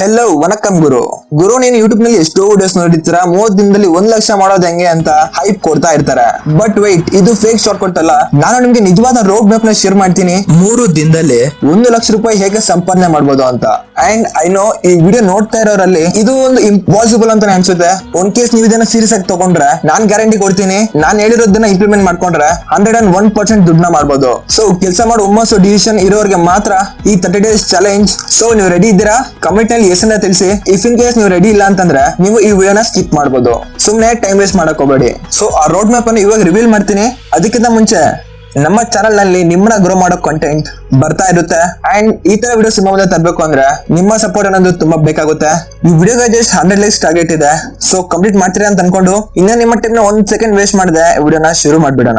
Hello ವನಕಂ ಗುರು. ಗುರು ನೀನು ಯೂಟ್ಯೂಬ್ನಲ್ಲಿ ಎಷ್ಟೋ ವಿಡಿಯೋಸ್ ನೋಡಿರ್ತೀರಾ? ಮೂವತ್ ದಿನದಲ್ಲಿ ಒಂದ್ ಲಕ್ಷ ಮಾಡೋದು ಹೆಂಗೆ ಅಂತ ಹೈಪ್ ಕೊಡ್ತಾ ಇರ್ತಾರೆ. ಬಟ್ ವೈಟ್ ಇದು ಫೇಕ್ ಶಾರ್ಟ್ ಕಟ್ ಅಲ್ಲ. ನಾನು ನಿಮ್ಗೆ ನಿಜವಾದ ರೋಡ್ ಮ್ಯಾಪ್ನ ಶೇರ್ ಮಾಡ್ತೀನಿ. ಮೂರು ದಿನದಲ್ಲಿ ಒಂದು ಲಕ್ಷ ರೂಪಾಯಿ ಹೇಗೆ ಸಂಪಾದನೆ ಮಾಡ್ಬೋದು ಅಂತ. ಅಂಡ್ ಐ ನೋ ಈ ವಿಡಿಯೋ ನೋಡ್ತಾ ಇರೋರಲ್ಲಿ ಇದು ಒಂದು ಇಂಪಾಸಿಬಲ್ ಅಂತ ಅನ್ಸುತ್ತೆ. ಒಂದ್ ಕೇಸ್ ನೀವು ಇದನ್ನ ಸೀರಿಯಸ್ ಆಗಿ ತಗೊಂಡ್ರೆ ನಾನ್ ಗ್ಯಾರಂಟಿ ಕೊಡ್ತೀನಿ. ನಾನ್ ಹೇಳಿರೋದನ್ನ ಇಂಪ್ಲಿಮೆಂಟ್ ಮಾಡ್ಕೊಂಡ್ರೆ ಹಂಡ್ರೆಡ್ ಅಂಡ್ ಒನ್ ಪರ್ಸೆಂಟ್ ದುಡ್ಡನ್ನ ಮಾಡ್ಬೋದು. ಸೊ ಕೆಲಸ ಮಾಡೋ ಹುಮ್ಮಸ್ಸು ಡಿಸಿಷನ್ ಇರೋರಿಗೆ ಮಾತ್ರ ಈ ತರ್ಟಿ ಡೇಸ್ ಚಾಲೆಂಜ್ ಸೊ ನೀವು ರೆಡಿ ಇದ್ದೀರಾ? ಕಮೆಂಟ್ನಲ್ಲಿ ಅಂತ ತಿಳಿಸಿ. ಇಫ್ ಇನ್ ಕೇಸ್ ನೀವು ರೆಡಿ ಇಲ್ಲ ಅಂತಂದ್ರೆ, ನೀವು ಈ ವಿಡಿಯೋನ ಸ್ಕಿಪ್ ಮಾಡಬಹುದು ಸುಮ್ನೆ ಟೈಮ್ ವೇಸ್ಟ್ ಮಾಡಕ್ ಹೋಗಬೇಡಿ. ಸೊ ಆ ರೋಡ್ ಮ್ಯಾಪ್ ಅನ್ನು ಇವಾಗ ರಿವೀಲ್ ಮಾಡ್ತೀನಿ. ಅದಕ್ಕಿಂತ ಮುಂಚೆ, ನಮ್ಮ ಚಾನಲ್ನಲ್ಲಿ ನಿಮ್ಮನ್ನ ಗ್ರೋ ಮಾಡೋ ಕಂಟೆಂಟ್ ಬರ್ತಾ ಇರುತ್ತೆ. ಅಂಡ್ ಈ ತರ ವಿಡಿಯೋ ನಿಮ್ಮ ಮುಂದೆ ತರಬೇಕು ಅಂದ್ರೆ, ನಿಮ್ಮ ಸಪೋರ್ಟ್ ಅನ್ನೋದು ತುಂಬಾ ಬೇಕಾಗುತ್ತೆ. ಈ ವಿಡಿಯೋಗೆ ಜಸ್ಟ್ ಹಂಡ್ರೆಡ್ ಲೈಕ್ಸ್ ಟಾರ್ಗೆಟ್ ಇದೆ. ಸೊ ಕಂಪ್ಲೀಟ್ ಮಾಡ್ತೀರಾ ಅಂತ ಅನ್ಕೊಂಡು, ಇನ್ನ ನಿಮ್ಮ ಟೈಮ್ ಒಂದ್ ಸೆಕೆಂಡ್ ವೇಸ್ಟ್ ಮಾಡಿದೆ ವಿಡಿಯೋನ ಶುರು ಮಾಡ್ಬಿಡೋಣ.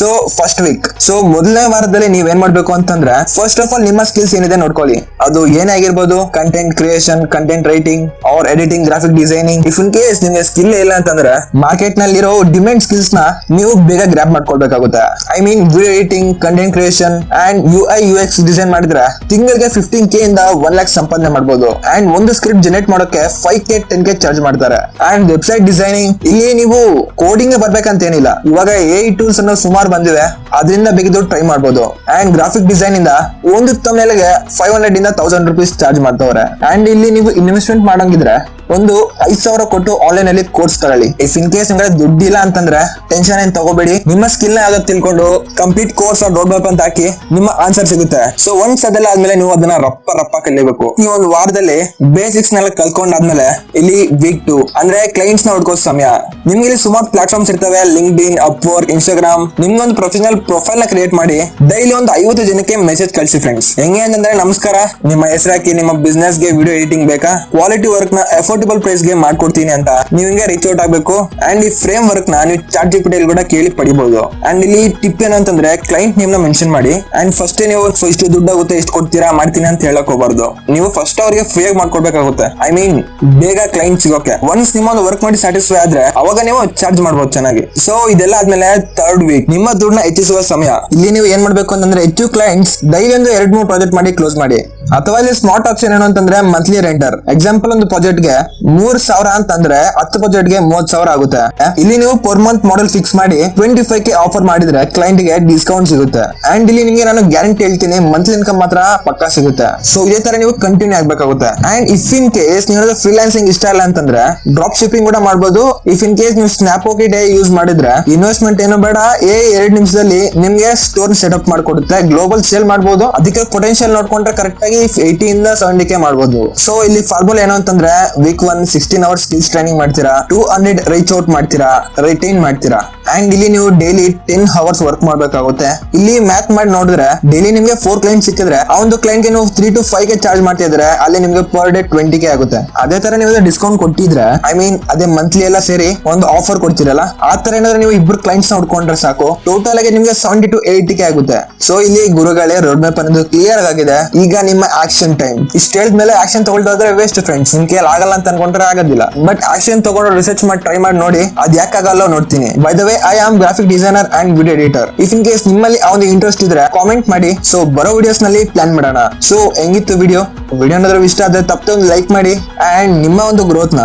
ಸೊ ಫಸ್ಟ್ ವೀಕ್ ಸೊ ಮೊದಲನೇ ವಾರದಲ್ಲಿ ನೀವ್ ಏನ್ ಮಾಡ್ಬೇಕು ಅಂತಂದ್ರೆ ಫಸ್ಟ್ ಆಫ್ ಆಲ್ ನಿಮ್ಮ ಸ್ಕಿಲ್ಸ್ ಏನಿದೆ ನೋಡ್ಕೊಳ್ಳಿ. ಅದು ಏನೇ ಆಗಿರ್ಬೋದು content creation content writing or editing graphic designing if in case ನಿಮ್ಗೆ ಸ್ಕಿಲ್ ಇಲ್ಲ ಅಂತಂದ್ರೆ ಮಾರ್ಕೆಟ್ ನಲ್ಲಿರೋ ಡಿಮ್ಯಾಂಡ್ ಸ್ಕಿಲ್ಸ್ನ ನೀವು ಬೇಗ grab ಮಾಡ್ಕೊಳ್ಬೇಕಾಗುತ್ತೆ. I mean video editing content creation and U I U X design ಮಾಡಿದ್ರೆ, ತಿಂಗಳಿಗೆ ಫಿಫ್ಟೀನ್ ಕೆ ಇಂದ ಒನ್ ಲ್ಯಾಕ್ ಸಂಪಾದನೆ ಮಾಡಬಹುದು ಅಂಡ್ ಒಂದು ಸ್ಕ್ರಿಪ್ಟ್ ಜನರೇಟ್ ಮಾಡೋಕೆ five K ten K charge ಮಾಡ್ತಾರೆ. ಅಂಡ್ ವೆಬ್ಸೈಟ್ ಡಿಸೈನಿಂಗ್ ಇಲ್ಲಿ ನೀವು ಕೋಡಿಂಗ್ ಬರ್ಬೇಕಂತ ಏನಿಲ್ಲ ಇವಾಗ ಎ ಟೂಲ್ಸ್ ಅನ್ನು ಸುಮಾರು ಬಂದಿದೆ ಅದರಿಂದ ಬೇಕಿದ್ರು ಟ್ರೈ ಮಾಡಬಹುದು ಅಂಡ್ ಗ್ರಾಫಿಕ್ ಡಿಸೈನ್ ಇಂದ ಒಂದು ತಮ್ಮೆಲೆಗೆ ಫೈವ್ ಹಂಡ್ರೆಡ್ ಇಂದ ತೌಸಂಡ್ ರುಪೀಸ್ ಚಾರ್ಜ್ ಮಾಡ್ತವ್ರೆ. ಅಂಡ್ ಇಲ್ಲಿ ನೀವು ಇನ್ವೆಸ್ಟ್ಮೆಂಟ್ ಮಾಡಂಗಿದ್ರೆ ಒಂದು ಐದ್ ಸಾವಿರ ಕೊಟ್ಟು ಆನ್ಲೈನ್ ಅಲ್ಲಿ ಕೋರ್ಸ್ ತಗೊಳ್ಳಿ. ಇಫ್ ಇನ್ ಕೇಸ್ ನಿಮ್ಗೆ ದುಡ್ಡಿಲ್ಲ ಅಂತಂದ್ರೆ ಟೆನ್ಷನ್ ಏನ್ ತಗೋಬೇಡಿ. ನಿಮ್ಮ ಸ್ಕಿಲ್ನ ತಿಳ್ಕೊಂಡು ಕಂಪ್ಲೀಟ್ ಕೋರ್ಸ್ ರೋಡ್ ಮ್ಯಾಪ್ ಅಂತ ಹಾಕಿ ನಿಮ್ಮ ಆನ್ಸರ್ ಸಿಗುತ್ತೆ. ಸೊ ಒಂದ್ ಸದಲ್ಲ ಆದ್ಮೇಲೆ ನೀವು ಅದನ್ನ ರಪ್ಪ ರಪ್ಪ ಕಲಿಬೇಕು. ಈ ಒಂದು ವಾರದಲ್ಲಿ ಬೇಸಿಕ್ಸ್ ನೆಲ್ಲ ಕಲ್ಕೊಂಡಾದ್ಮೇಲೆ ಇಲ್ಲಿ ವೀಕ್ ಟು ಅಂದ್ರೆ ಕ್ಲೈಂಟ್ಸ್ನ ಹುಡ್ಕೋ ಸಮಯ. ನಿಮ್ಗೆ ಇಲ್ಲಿ ಸುಮಾರು ಪ್ಲಾಟ್ಫಾರ್ಮ್ಸ್ ಇರ್ತವೆ. ಲಿಂಕ್ ಇನ್ ಅಪ್ವರ್ಕ್ ಇನ್ಸ್ಟಾಗ್ರಾಮ್ ನಿಮ್ಗೊಂದು ಪ್ರೊಫೆಷನಲ್ ಪ್ರೊಫೈಲ್ನ ಕ್ರಿಯೇಟ್ ಮಾಡಿ ಡೈಲಿ ಒಂದು ಐವತ್ತು ಜನಕ್ಕೆ ಮೆಸೇಜ್ ಕಳಿಸಿ ಫ್ರೆಂಡ್ಸ್ ಹೆಂಗೆ ಅಂತಂದ್ರೆ ನಮಸ್ಕಾರ, ನಿಮ್ಮ ಹೆಸರಾಕಿ ನಿಮ್ಮ ಬಿಸ್ನೆಸ್ಗೆ ವಿಡಿಯೋ ಎಡಿಟಿಂಗ್ ಬೇಕಾ? ಕ್ವಾಲಿಟಿ ವರ್ಕ್ನ ಅಫೋರ್ಡಬಲ್ ಪ್ರೈಸ್ಗೆ ಮಾಡ್ಕೊಡ್ತೀನಿ ಅಂತ ನೀವು ಹಿಂಗೆ ರೀಚ್ ಔಟ್ ಆಗಬೇಕು. ಅಂಡ್ ಈ ಫ್ರೇಮ್ ವರ್ಕ್ನ ನೀವು ಚಾರ್ಟ್ ಜಿಪಿಟಿಯಲ್ಲಿ ಕೂಡ ಕೇಳಿ ಪಡಿಬಹುದು ಅಂಡ್ ಇಲ್ಲಿ ಟಿಪ್ ಏನಂತಂದ್ರೆ ಕ್ಲೈಂಟ್ ನೇಮ್ನ ಮೆನ್ಷನ್ ಮಾಡಿ. ಅಂಡ್ ಫಸ್ಟ್ ನೀವು ಇಷ್ಟು ದುಡ್ಡು ಆಗುತ್ತೆ ಎಷ್ಟು ಕೊಡ್ತೀರಾ, ಮಾಡ್ತೀನಿ ಅಂತ ಹೇಳಕ್ ಹೋಗ್ಬಾರ್ದು. ನೀವು ಫಸ್ಟ್ ಅವರಿಗೆ ಫ್ರೀ ಆಗಿ ಮಾಡ್ಕೊಡ್ಬೇಕಾಗುತ್ತೆ. ಐ ಮೀನ್ ಬೇಗ ಕ್ಲೈಂಟ್ ಸಿಗೋಕೆ. ಒನ್ಸ್ ನಿಮ್ಮ ಒಂದು ವರ್ಕ್ ಮಾಡಿ ಸ್ಯಾಟಿಸ್ಫೈ ಆದ್ರೆ ಅವಾಗ ನೀವು ಚಾರ್ಜ್ ಮಾಡ್ಬೋದು ಚೆನ್ನಾಗಿ. ಸೊ ಇದೆಲ್ಲ ಆದ್ಮೇಲೆ ಥರ್ಡ್ ವೀಕ್ ನಿಮ್ಮ ದುಡ್ಡನ್ನ ಸಮಯ. ಇಲ್ಲಿ ನೀವು ಏನ್ ಮಾಡ್ಬೇಕು ಅಂತಂದ್ರೆ ಹೆಚ್ಚು ಕ್ಲೈಂಟ್ಸ್ ಡೈಲಿ ಒಂದು ಎರಡ್ ಮೂರು ಪ್ರಾಜೆಕ್ಟ್ ಮಾಡಿ ಕ್ಲೋಸ್ ಮಾಡಿ. ಅಥವಾ ಇಲ್ಲಿ ಸ್ಮಾರ್ಟ್ ಆಪ್ಷನ್ ಏನು ಅಂತಂದ್ರೆ ಮಂತ್ಲಿ ರೆಂಟರ್ ಎಕ್ಸಾಂಪಲ್ ಒಂದು ಪ್ರಾಜೆಕ್ಟ್ಗೆ ಮೂರ್ ಸಾವಿರ ಅಂತಂದ್ರೆ ಹತ್ತು ಪ್ರಾಜೆಕ್ಟ್ಗೆ ಮೂವತ್ ಸಾವಿರ ಆಗುತ್ತೆ. ಇಲ್ಲಿ ನೀವು ಪರ್ ಮಂತ್ ಮಾಡೆಲ್ ಫಿಕ್ಸ್ ಮಾಡಿ ಟ್ವೆಂಟಿ ಫೈವ್ ಕೆ ಆಫರ್ ಮಾಡಿದ್ರೆ ಕ್ಲೈಂಟ್ಗೆ ಡಿಸ್ಕೌಂಟ್ ಸಿಗುತ್ತೆ. ಅಂಡ್ ಇಲ್ಲಿ ನಿಮಗೆ ನಾನು ಗ್ಯಾರಂಟಿ ಹೇಳ್ತೀನಿ ಮಂತ್ಲಿ ಇನ್ಕಮ್ ಮಾತ್ರ ಪಕ್ಕಾ ಸಿಗುತ್ತೆ. ಸೊ ಇದೇ ತರ ನೀವು ಕಂಟಿನ್ಯೂ ಆಗ್ಬೇಕಾಗುತ್ತೆ. ಅಂಡ್ ಇಫ್ ಇನ್ ಕೇಸ್ ನೀವು ಫ್ರೀಲಾನ್ಸಿಂಗ್ ಇಷ್ಟ ಇಲ್ಲ ಅಂತಂದ್ರೆ ಡ್ರಾಪ್ ಶಿಪ್ಪಿಂಗ್ ಕೂಡ ಮಾಡಬಹುದು ಇಫ್ ಇನ್ ಕೇಸ್ ನೀವು ಸ್ನ್ಯಾಪ್ ಡೇ ಯೂಸ್ ಮಾಡಿದ್ರೆ ಇನ್ವೆಸ್ಟ್ಮೆಂಟ್ ಏನು ಬೇಡ. ಏ ಎರಡ್ ನಿಮಿಷದಲ್ಲಿ ನಿಮ್ಗೆ ಸ್ಟೋರ್ ಸೆಟಪ್ ಮಾಡಿಕೊಡುತ್ತೆ. ಗ್ಲೋಬಲ್ ಸೇಲ್ ಮಾಡಬಹುದು ಅದಕ್ಕೆ ಪೊಟೆನ್ಶಿಯಲ್ ನೋಡ್ಕೊಂಡ್ರೆ ಕರೆಕ್ಟ್ ಆಗಿ ಏಯ್ಟಿ ಇಂದ ಸೆವೆಂಟಿ ಕೆ ಮಾಡಬಹುದು ಸೊ ಇಲ್ಲಿ ಫಾರ್ಮುಲಾ ಏನು ಅಂತಂದ್ರೆ week one sixteen hours skills training ಮಾಡ್ತೀರಾ ಟೂ ಹಂಡ್ರೆಡ್ ರೀಚ್ ಔಟ್ ಮಾಡ್ತೀರಾ ರಿಟೈನ್ ಮಾಡ್ತೀರಾ. ಅಂಡ್ ಇಲ್ಲಿ ನೀವು ಡೈಲಿ ಟೆನ್ ಅವರ್ಸ್ ವರ್ಕ್ ಮಾಡ್ಬೇಕಾಗುತ್ತೆ. ಇಲ್ಲಿ ಮ್ಯಾಥ್ ಮಾಡಿ ನೋಡಿದ್ರೆ ಡೈಲಿ ನಿಮ್ಗೆ ಫೋರ್ ಕ್ಲೈಂಟ್ ಸಿಕ್ಕಿದ್ರೆ ಆ ಒಂದು ಕ್ಲೈಂಟ್ಗೆ ನೀವು ತ್ರೀ ಟು ಫೈವ್ಗೆ ಚಾರ್ಜ್ ಮಾಡ್ತಿದ್ರೆ ಅಲ್ಲಿ ನಿಮ್ಗೆ ಪರ್ ಡೇ ಟ್ವೆಂಟಿ ಕೆ ಆಗುತ್ತೆ. ಅದೇ ತರ ನೀವು ಡಿಸ್ಕೌಂಟ್ ಕೊಟ್ಟಿದ್ರೆ ಐ ಮೀನ್ ಅದೇ ಮಂತ್ಲಿ ಎಲ್ಲ ಸೇರಿ ಒಂದು ಆಫರ್ ಕೊಡ್ತಿರಲ್ಲ, ಆ ತರ ಏನಾದ್ರೆ ನೀವು ಇಬ್ರು ಕ್ಲೈಂಟ್ಸ್ನ ಹುಡ್ಕೊಂಡ್ರೆ ಸಾಕು. ಟೋಟಲ್ ಆಗಿ ನಿಮ್ಗೆ ಸೆವೆಂಟಿ ಟು ಏಯ್ಟಿ ಕೆ ಆಗುತ್ತೆ. ಸೊ ಇಲ್ಲಿ ಗುರುಗಳೇ ರೋಡ್ ಮ್ಯಾಪ್ ಅನ್ನೋದು ಕ್ಲಿಯರ್ ಆಗಿದೆ. ಈಗ ನಿಮ್ಮ ಆಕ್ಷನ್ ಟೈಮ್ ಇಷ್ಟ ಹೇಳಿದ್ಮೇಲೆ ಆಕ್ಷನ್ ತಗೊಳ್ತಾದ್ರೆ ವೇಸ್ಟ್ ಫ್ರೆಂಡ್ಸ್ ನಿಮ್ ಕೈಯಲ್ಲಿ ಆಗಲ್ಲ ಅಂತ ಅನ್ಕೊಂಡ್ರೆ ಆಗೋದಿಲ್ಲ. ಬಟ್ ಆಕ್ಷನ್ ತಗೊಂಡು ರಿಸರ್ಚ್ ಮಾಡಿ ಟ್ರೈ ಮಾಡಿ ನೋಡಿ, ಅದ್ ಯಾಕಾಗಲ್ಲ ನೋಡ್ತೀನಿ. By the way I am graphic designer and video editor if in case ನಿಮ್ಮಲ್ಲಿ ಒಂದು ಇಂಟ್ರೆಸ್ಟ್ ಇದ್ರೆ ಕಾಮೆಂಟ್ ಮಾಡಿ. ಸೊ ಬರೋ ವಿಡಿಯೋಸ್ನಲ್ಲಿ ಪ್ಲಾನ್ ಮಾಡೋಣ. ಸೊ ಹೆಂಗಿತ್ತು ವಿಡಿಯೋ ವಿಡಿಯೋ ಇಷ್ಟ ಆದ್ರೆ ತಪ್ಪದೆ ಒಂದು ಲೈಕ್ ಮಾಡಿ. ಅಂಡ್ ನಿಮ್ಮ ಒಂದು ಗ್ರೋತ್ನ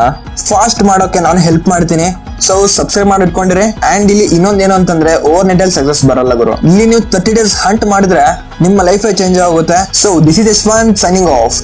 ಫಾಸ್ಟ್ ಮಾಡೋಕೆ ನಾನು ಹೆಲ್ಪ್ ಮಾಡ್ತೀನಿ. ಸೊ ಸಬ್ಸ್ಕ್ರೈಬ್ ಮಾಡಿ ಇಟ್ಕೊಂಡಿರಿ ಅಂಡ್ ಇಲ್ಲಿ ಇನ್ನೊಂದೇನು ಅಂತಂದ್ರೆ ಓವರ್ ನೈಟ್ ಅಲ್ಲಿ ಸಕ್ಸಸ್ ಬರಲ್ಲ ಗುರು. ಇಲ್ಲಿ ನೀವು ತರ್ಟಿ ಡೇಸ್ ಹಂಟ್ ಮಾಡಿದ್ರೆ, ನಿಮ್ಮ ಲೈಫ್ ಚೇಂಜ್ ಆಗುತ್ತೆ. So this is Yashwant signing off